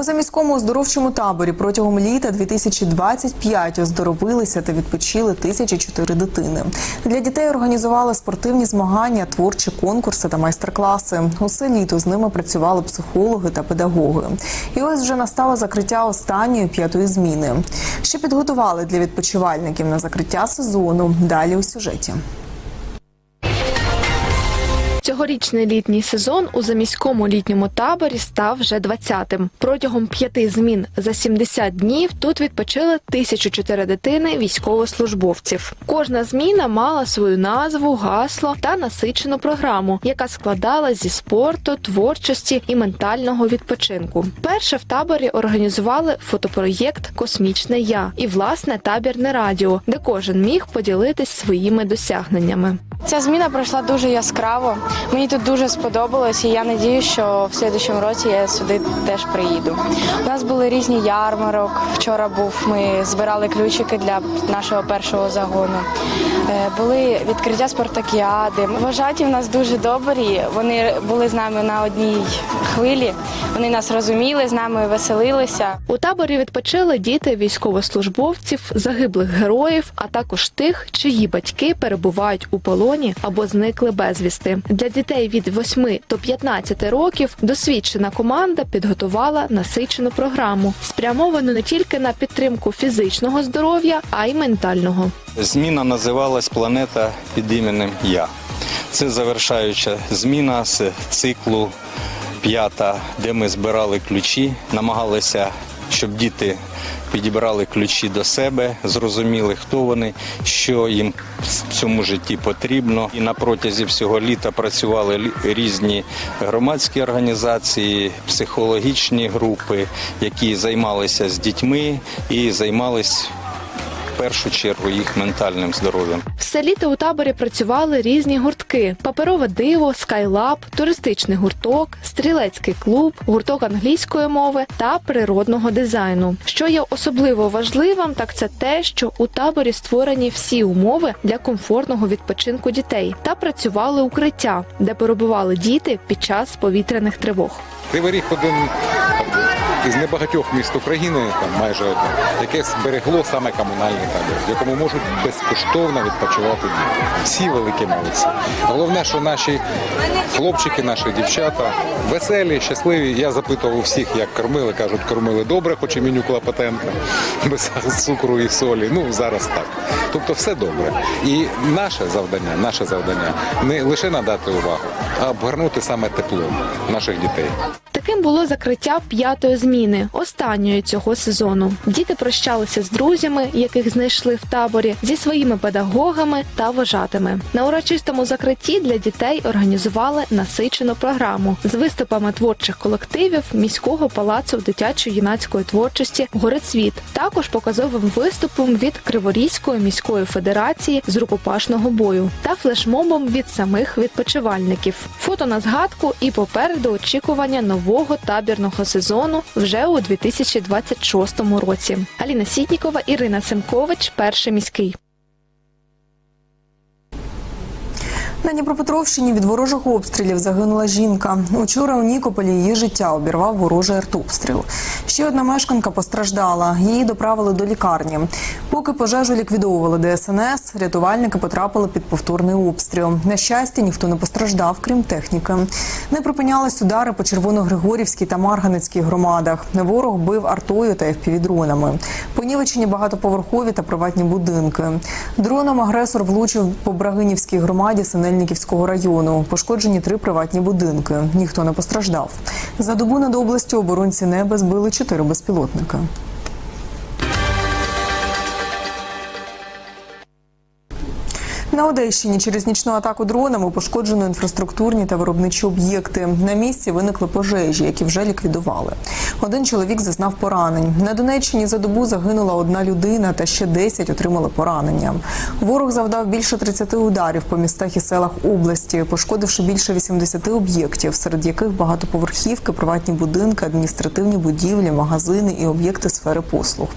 У заміському оздоровчому таборі протягом літа 2025 оздоровилися та відпочили 1004 дитини. Для дітей організували спортивні змагання, творчі конкурси та майстер-класи. Усе літо з ними працювали психологи та педагоги. І ось вже настало закриття останньої п'ятої зміни. Що підготували для відпочивальників на закриття сезону? Далі у сюжеті. Цьогорічний літній сезон у заміському літньому таборі став вже 20-тим. Протягом п'яти змін за 70 днів тут відпочили 1004 дитини військовослужбовців. Кожна зміна мала свою назву, гасло та насичену програму, яка складалась зі спорту, творчості і ментального відпочинку. Перше в таборі організували фотопроєкт Космічне я і власне табірне радіо, де кожен міг поділитись своїми досягненнями. Ця зміна пройшла дуже яскраво. Мені тут дуже сподобалось, і я надію, що в слідчому році я сюди теж приїду. У нас були різні ярмарок. Вчора був. Ми збирали ключики для нашого першого загону. Е, Були відкриття спартакіади. Вважаті в нас дуже добрі. Вони були з нами на одній хвилі. Вони нас розуміли, з нами веселилися. У таборі відпочили діти військовослужбовців, загиблих героїв, а також тих, чиї батьки перебувають у полоні або зникли безвісти. Для дітей від 8 до 15 років досвідчена команда підготувала насичену програму, спрямовану не тільки на підтримку фізичного здоров'я, а й ментального. Зміна називалась Планета під іменем Я. Це завершаюча зміна з циклу п'ята, де ми збирали ключі, намагалися, щоб діти підібрали ключі до себе, зрозуміли, хто вони, що їм в цьому житті потрібно. І на протязі всього літа працювали різні громадські організації, психологічні групи, які займалися з дітьми і займалися першу чергу їх ментальним здоров'ям. Все літо у таборі працювали різні гуртки: паперове диво, скайлаб, туристичний гурток, стрілецький клуб, гурток англійської мови та природного дизайну. Що є особливо важливим, так це те, що у таборі створені всі умови для комфортного відпочинку дітей та працювали укриття, де перебували діти під час повітряних тривог. Кривий Ріг один із небагатьох міст України, там майже одне, яке зберегло саме комунальний табір, в якому можуть безкоштовно відпочивати діти. Всі великі молодці. Головне, що наші хлопчики, наші дівчата веселі, щасливі. Я запитував у всіх, як кормили. Кажуть, кормили добре, хоч і меню Клопотенка, без цукру і солі. Ну зараз так. Тобто все добре. І наше завдання, наше завдання не лише надати увагу, а обгорнути саме теплом наших дітей. Таким було закриття п'ятої зміни, останньої цього сезону. Діти прощалися з друзями, яких знайшли в таборі, зі своїми педагогами та вожатими. На урочистому закритті для дітей організували насичену програму з виступами творчих колективів міського палацу дитячо-юнацької творчості Горецвіт, також показовим виступом від Криворізької міської федерації з рукопашного бою та флешмобом від самих відпочивальників. Фото на згадку і попереду очікування нового табірного сезону вже у 2026 році. Аліна Сітнікова, Ірина Семкович, перший міський. На Дніпропетровщині від ворожих обстрілів загинула жінка. Учора у Нікополі її життя обірвав ворожий артобстріл. Ще одна мешканка постраждала. Її доправили до лікарні. Поки пожежу ліквідовували ДСНС, рятувальники потрапили під повторний обстріл. На щастя, ніхто не постраждав, крім техніки. Не припинялись удари по Червоногригорівській та Марганецькій громадах. Ворог бив артою та FPV-дронами. Понівечені багатоповерхові та приватні будинки. Дроном агресор влучив по Брагинівській громаді Синельниківського району. Пошкоджені три приватні будинки. Ніхто не постраждав. За добу над областю оборонці неба збили чотири безпілотники. На Одещині через нічну атаку дронами пошкоджено інфраструктурні та виробничі об'єкти. На місці виникли пожежі, які вже ліквідували. Один чоловік зазнав поранень. На Донеччині за добу загинула одна людина та ще 10 отримали поранення. Ворог завдав більше 30 ударів по містах і селах області, пошкодивши більше 80 об'єктів, серед яких багатоповерхівки, приватні будинки, адміністративні будівлі, магазини і об'єкти сфери послуг.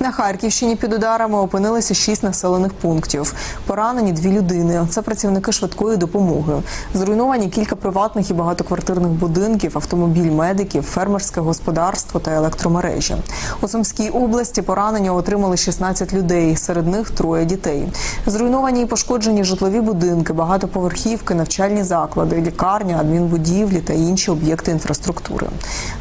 На Харківщині під ударами опинилися шість населених пунктів. Поранені дві людини. Це працівники швидкої допомоги. Зруйновані кілька приватних і багатоквартирних будинків, автомобіль медиків, фермерське господарство та електромережі. У Сумській області поранення отримали 16 людей. Серед них троє дітей. Зруйновані і пошкоджені житлові будинки, багатоповерхівки, навчальні заклади, лікарня, адмінбудівлі та інші об'єкти інфраструктури.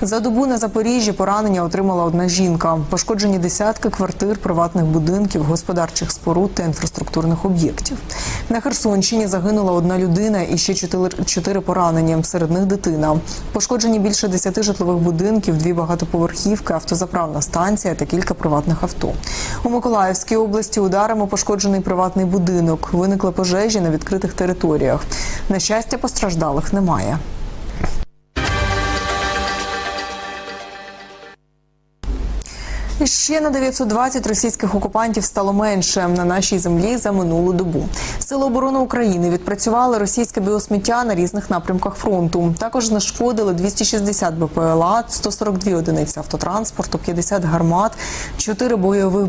За добу на Запоріжжі поранення отримала одна жінка. Пошкоджені десятки квартир, приватних будинків, господарчих споруд та інфраструктурних об'єктів. На Херсонщині загинула одна людина і ще чотири- поранені. Серед них дитина. Пошкоджені більше десяти житлових будинків, дві багатоповерхівки, автозаправна станція та кілька приватних авто. У Миколаївській області ударами пошкоджений приватний будинок. Виникли пожежі на відкритих територіях. На щастя, постраждалих немає. І ще на 920 російських окупантів стало менше на нашій землі за минулу добу. Сили оборони України відпрацювали російське біосміття на різних напрямках фронту. Також знешкодили 260 БПЛА, 142 одиниці автотранспорту, 50 гармат, 4 бойових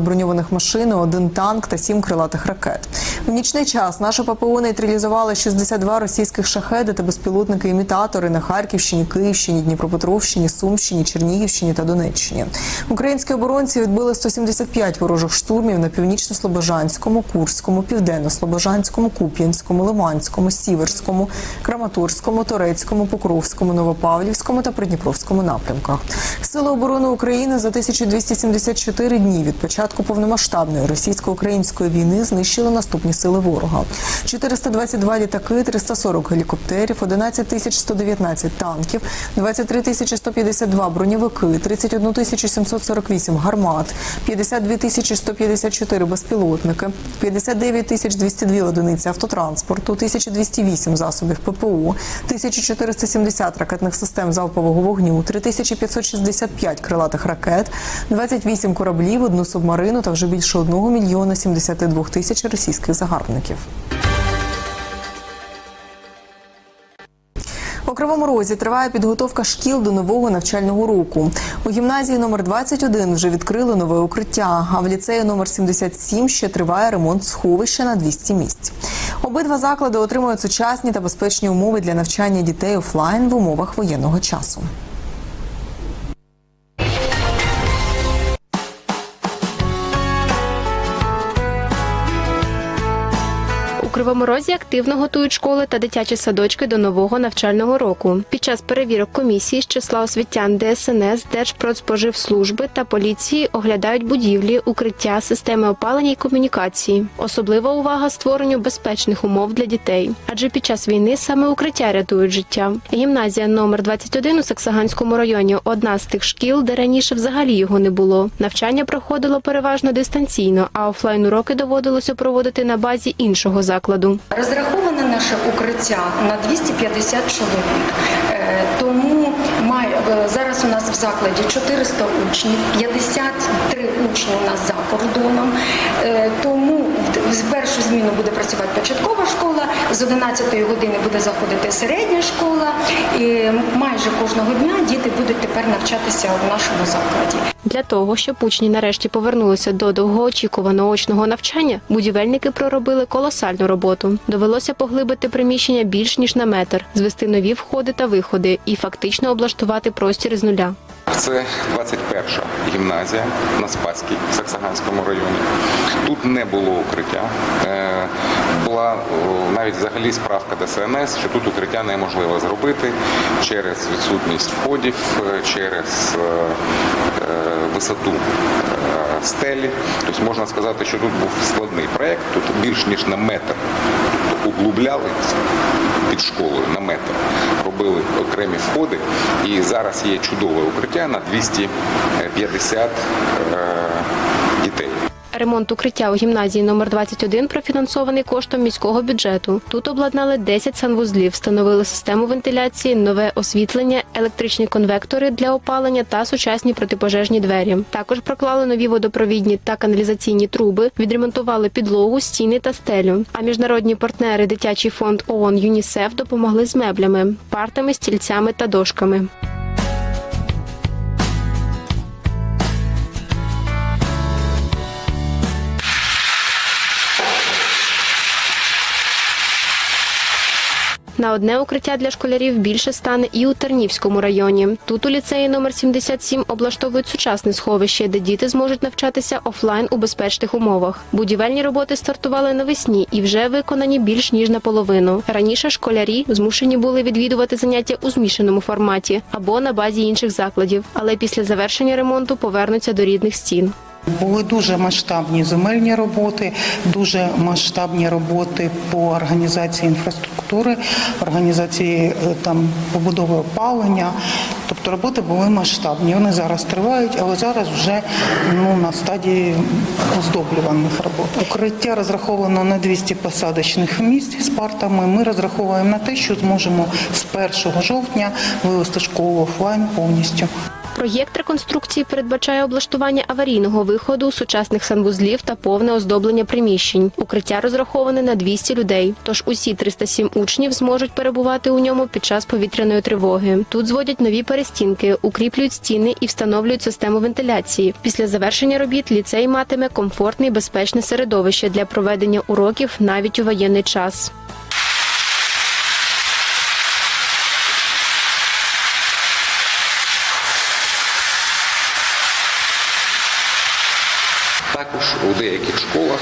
броньованих машини, один танк та 7 крилатих ракет. В нічний час наше ППО нейтралізували 62 російських шахеди та безпілотники-імітатори на Харківщині, Київщині, Дніпропетровщині, Сумщині, Чернігівщині та Донеччині. Українські оборонці відбили 175 ворожих штурмів на північно-слобожанському, Курському, південно-слобожанському, Куп'янському, Лиманському, Сіверському, Краматорському, Торецькому, Покровському, Новопавлівському та Придніпровському напрямках. Сили оборони України за 1274 дні від початку повномасштабної російсько-української війни знищили наступні сили ворога: 422 літаки, 340 гелікоптерів, 11 тисяч 119 танків, 23 тисячі 152 броньовики, 31 тисячу 748 гармат, 52 тисячі 154 безпілотники, 59 тисяч 202 одиниці автотранспорту, 1208 засобів ППО, 1470 ракетних систем залпового вогню, 3565 крилатих ракет, 28 кораблів, одну субмарину та вже більше 1 мільйона 72 тисяч російських загарбників. Кривому Розі триває підготовка шкіл до нового навчального року. У гімназії номер 21 вже відкрили нове укриття, а в ліцеї номер 77 ще триває ремонт сховища на 200 місць. Обидва заклади отримують сучасні та безпечні умови для навчання дітей офлайн в умовах воєнного часу. Кривому Розі активно готують школи та дитячі садочки до нового навчального року. Під час перевірок комісії з числа освітян ДСНС, Держпродспоживслужби та поліції оглядають будівлі, укриття, системи опалення і комунікації. Особлива увага створенню безпечних умов для дітей, адже під час війни саме укриття рятують життя. Гімназія номер 21 у Саксаганському районі одна з тих шкіл, де раніше взагалі його не було. Навчання проходило переважно дистанційно, а офлайн уроки доводилося проводити на базі іншого закладу. Розраховане наше укриття на 250 чоловік. Е, Тому е, зараз у нас в закладі 400 учнів, 53 учні у нас за кордоном. Е, Тому в- першу зміну буде працювати початкова школа, з 11 години буде заходити середня школа, і майже кожного дня діти будуть тепер навчатися в нашому закладі. Для того, щоб учні нарешті повернулися до довгоочікуваного очного навчання, будівельники проробили колосальну роботу. Довелося поглибити приміщення більш ніж на метр, звести нові входи та виходи і фактично облаштувати простір із нуля. Це 21-ша гімназія на Спаській в Саксаганському районі. Тут не було укриття. Е, Була навіть взагалі справка ДСНС, що тут укриття неможливо зробити через відсутність входів, е, через е, висоту стелі. Тобто можна сказати, що тут був складний проєкт, тут більш ніж на метр тобто углублялися під школою на метр, робили окремі входи, і зараз є чудове укриття на 250 е, дітей. Ремонт укриття у гімназії номер 21 профінансований коштом міського бюджету. Тут обладнали 10 санвузлів, встановили систему вентиляції, нове освітлення, електричні конвектори для опалення та сучасні протипожежні двері. Також проклали нові водопровідні та каналізаційні труби, відремонтували підлогу, стіни та стелю. А міжнародні партнери дитячий фонд ООН ЮНІСЕФ допомогли з меблями, партами, стільцями та дошками. На одне укриття для школярів більше стане і у Тернівському районі. Тут у ліцеї номер 77 облаштовують сучасне сховище, де діти зможуть навчатися офлайн у безпечних умовах. Будівельні роботи стартували навесні і вже виконані більш ніж наполовину. Раніше школярі змушені були відвідувати заняття у змішаному форматі або на базі інших закладів, але після завершення ремонту повернуться до рідних стін. Були дуже масштабні земельні роботи, дуже масштабні роботи по організації інфраструктури, організації е, там побудови опалення. Тобто роботи були масштабні. Вони зараз тривають, але зараз вже ну, на стадії оздоблюваних робот. Укриття розраховано на 200 посадочних місць з партами. Ми розраховуємо на те, що зможемо з 1 жовтня вивести школу офлайн повністю. Проєкт реконструкції передбачає облаштування аварійного виходу, сучасних санвузлів та повне оздоблення приміщень. Укриття розраховане на 200 людей. Тож усі 307 учнів зможуть перебувати у ньому під час повітряної тривоги. Тут зводять нові перестінки, укріплюють стіни і встановлюють систему вентиляції. Після завершення робіт ліцей матиме комфортне і безпечне середовище для проведення уроків навіть у воєнний час. Також у деяких школах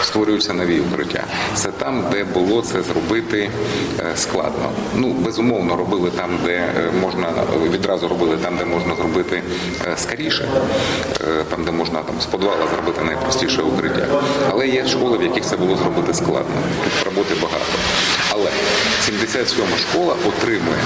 е, створюються нові укриття. Це там, де було це зробити е, складно. Ну безумовно робили там, де е, можна відразу робили там, де можна зробити скоріше, там, де можна там з подвала зробити найпростіше укриття. Але є школи, в яких це було зробити складно. Тут роботи багато. Але 77 школа отримує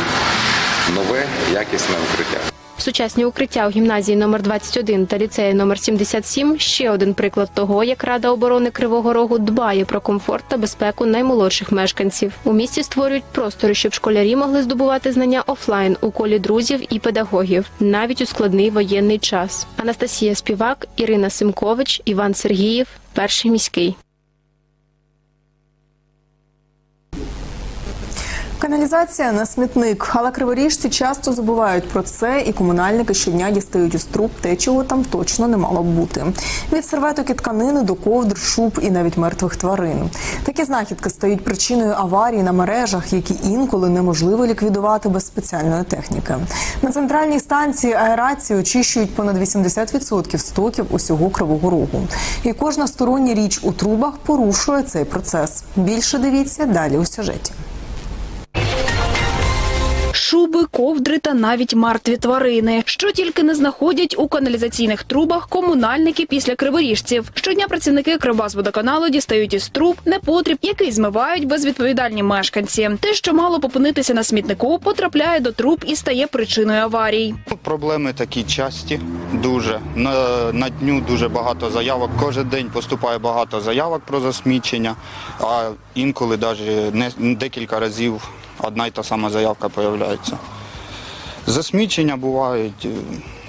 нове якісне укриття. Сучасні укриття у гімназії номер 21 та ліцеї номер 77 – ще один приклад того, як Рада оборони Кривого Рогу дбає про комфорт та безпеку наймолодших мешканців. У місті створюють простори, щоб школярі могли здобувати знання офлайн у колі друзів і педагогів, навіть у складний воєнний час. Анастасія Співак, Ірина Симкович, Іван Сергіїв, перший міський. Каналізація на смітник, але криворіжці часто забувають про це, і комунальники щодня дістають із труб те, чого там точно не мало б бути. Від серветок і тканини до ковдр, шуб і навіть мертвих тварин. Такі знахідки стають причиною аварій на мережах, які інколи неможливо ліквідувати без спеціальної техніки. На центральній станції аерації очищують понад 80% стоків усього кривого рогу. І кожна стороння річ у трубах порушує цей процес. Більше дивіться далі у сюжеті. Шуби, ковдри та навіть мертві тварини, що тільки не знаходять у каналізаційних трубах комунальники після криворіжців. Щодня працівники Кривбасводоканалу дістають із труб непотріб, який змивають безвідповідальні мешканці. Те, що мало попинитися на смітнику, потрапляє до труб і стає причиною аварій. Проблеми такі часті, дуже. На, на дню дуже багато заявок. Кожен день поступає багато заявок про засмічення, а інколи навіть не, декілька разів одна й та сама заявка з'являється. Засмічення бувають, е,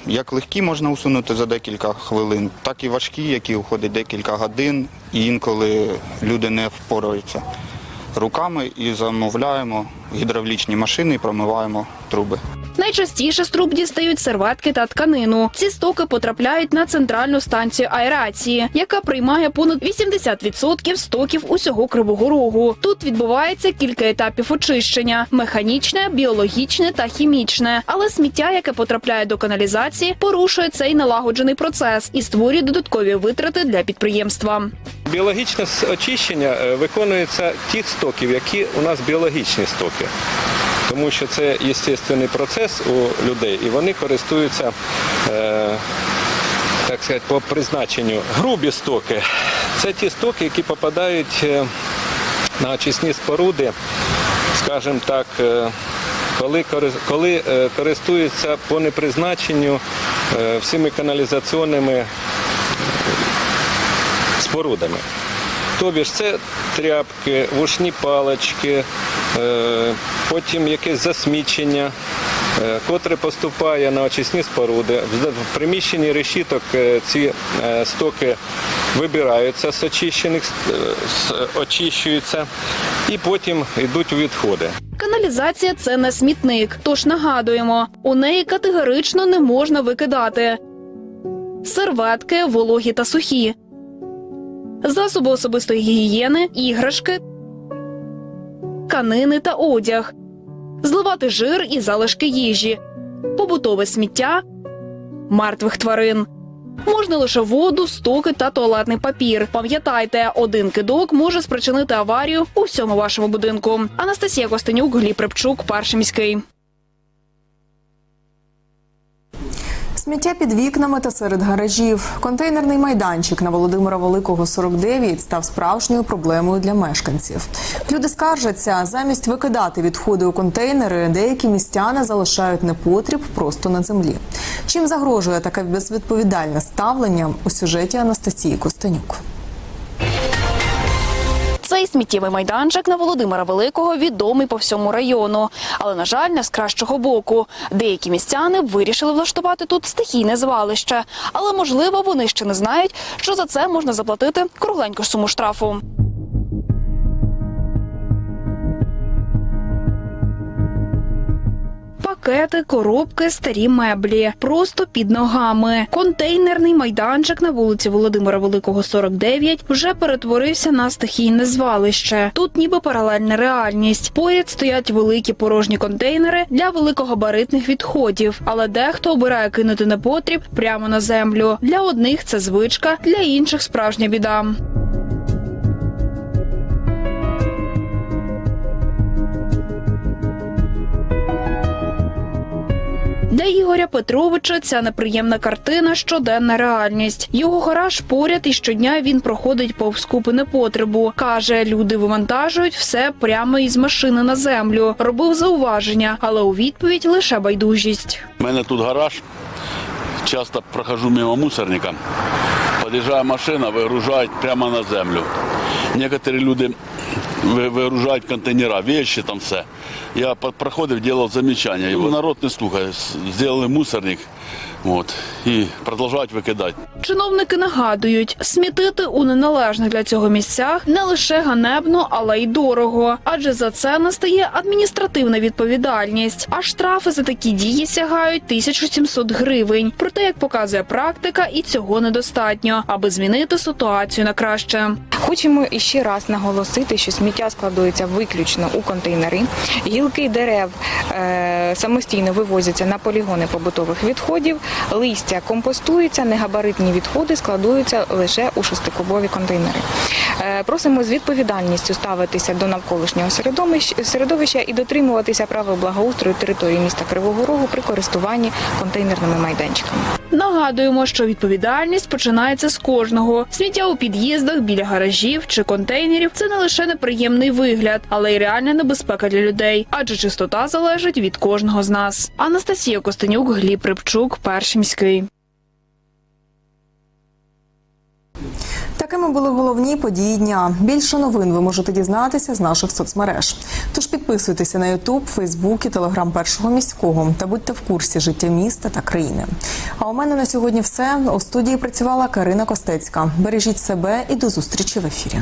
як легкі можна усунути за декілька хвилин, так і важкі, які уходять декілька годин, і інколи люди не впораються руками і замовляємо гідравлічні машини і промиваємо труби. Найчастіше з труб дістають серветки та тканину. Ці стоки потрапляють на центральну станцію аерації, яка приймає понад 80% стоків усього кривого рогу. Тут відбувається кілька етапів очищення: механічне, біологічне та хімічне. Але сміття, яке потрапляє до каналізації, порушує цей налагоджений процес і створює додаткові витрати для підприємства. Біологічне очищення е, виконується тих стоків, які у нас біологічні стоки. Тому що це естественний процес у людей, і вони користуються, е, так сказати, по призначенню. Грубі стоки це ті стоки, які попадають е, на очисні споруди, скажімо так, е, коли, коли користуються по непризначенню всіми каналізаційними спорудами. Тобі ж це тряпки, вушні палички, е, потім якесь засмічення, е, котре поступає на очисні споруди. В приміщенні решіток е, ці стоки вибираються з очищених, очищуються і потім йдуть у відходи. Каналізація це не смітник, тож нагадуємо, у неї категорично не можна викидати серветки, вологі та сухі, засоби особистої гігієни, іграшки, тканини та одяг, зливати жир і залишки їжі, побутове сміття, мертвих тварин. Можна лише воду, стоки та туалетний папір. Пам'ятайте, один кидок може спричинити аварію у всьому вашому будинку. Анастасія Костенюк, Гліб Репчук, перший міський. Сміття під вікнами та серед гаражів. Контейнерний майданчик на Володимира Великого 49 став справжньою проблемою для мешканців. Люди скаржаться, замість викидати відходи у контейнери, деякі містяни залишають непотріб просто на землі. Чим загрожує таке безвідповідальне ставлення у сюжеті Анастасії Костенюк. Цей сміттєвий майданчик на Володимира Великого відомий по всьому району, але на жаль, не з кращого боку. Деякі містяни вирішили влаштувати тут стихійне звалище, але можливо вони ще не знають, що за це можна заплатити кругленьку суму штрафу. Пакети, коробки, старі меблі просто під ногами. Контейнерний майданчик на вулиці Володимира Великого 49 вже перетворився на стихійне звалище. Тут ніби паралельна реальність. Поряд стоять великі порожні контейнери для великогабаритних відходів, але дехто обирає кинути непотріб прямо на землю. Для одних це звичка, для інших справжня біда. Для Ігоря Петровича ця неприємна картина щоденна реальність. Його гараж поряд і щодня він проходить повз купи непотребу. Каже, люди вивантажують все прямо із машини на землю. Робив зауваження, але у відповідь лише байдужість. У мене тут гараж. Часто прохожу мимо мусорника. Під'їжджає машина, вигружають прямо на землю. Некоторі люди вигружають контейнера, вещи там все. Я проходив, делав замічання. І народ не слухає. сделали мусорник от, і продовжують викидати. Чиновники нагадують, смітити у неналежних для цього місцях не лише ганебно, але й дорого. Адже за це настає адміністративна відповідальність. А штрафи за такі дії сягають 1700 гривень. Проте, як показує практика, і цього недостатньо, аби змінити ситуацію на краще. Хочемо іще раз наголосити, що сміття складується виключно у контейнери. Гілки дерев е, самостійно вивозяться на полігони побутових відходів, листя компостуються, негабаритні відходи складуються лише у шестикубові контейнери. Е, просимо з відповідальністю ставитися до навколишнього середовища і дотримуватися правил благоустрою території міста Кривого Рогу при користуванні контейнерними майданчиками. Нагадуємо, що відповідальність починається з кожного. Сміття у під'їздах, біля гаражів чи контейнерів це не лише неприємний вигляд, але й реальна небезпека для людей, адже чистота залежить від кожного з нас. Анастасія Костенюк, Гліб Рибчук, перший міський. Такими були головні події дня. Більше новин ви можете дізнатися з наших соцмереж. Тож підписуйтеся на Ютуб, Фейсбук і Телеграм першого міського та будьте в курсі життя міста та країни. А у мене на сьогодні все. У студії працювала Карина Костецька. Бережіть себе і до зустрічі в ефірі.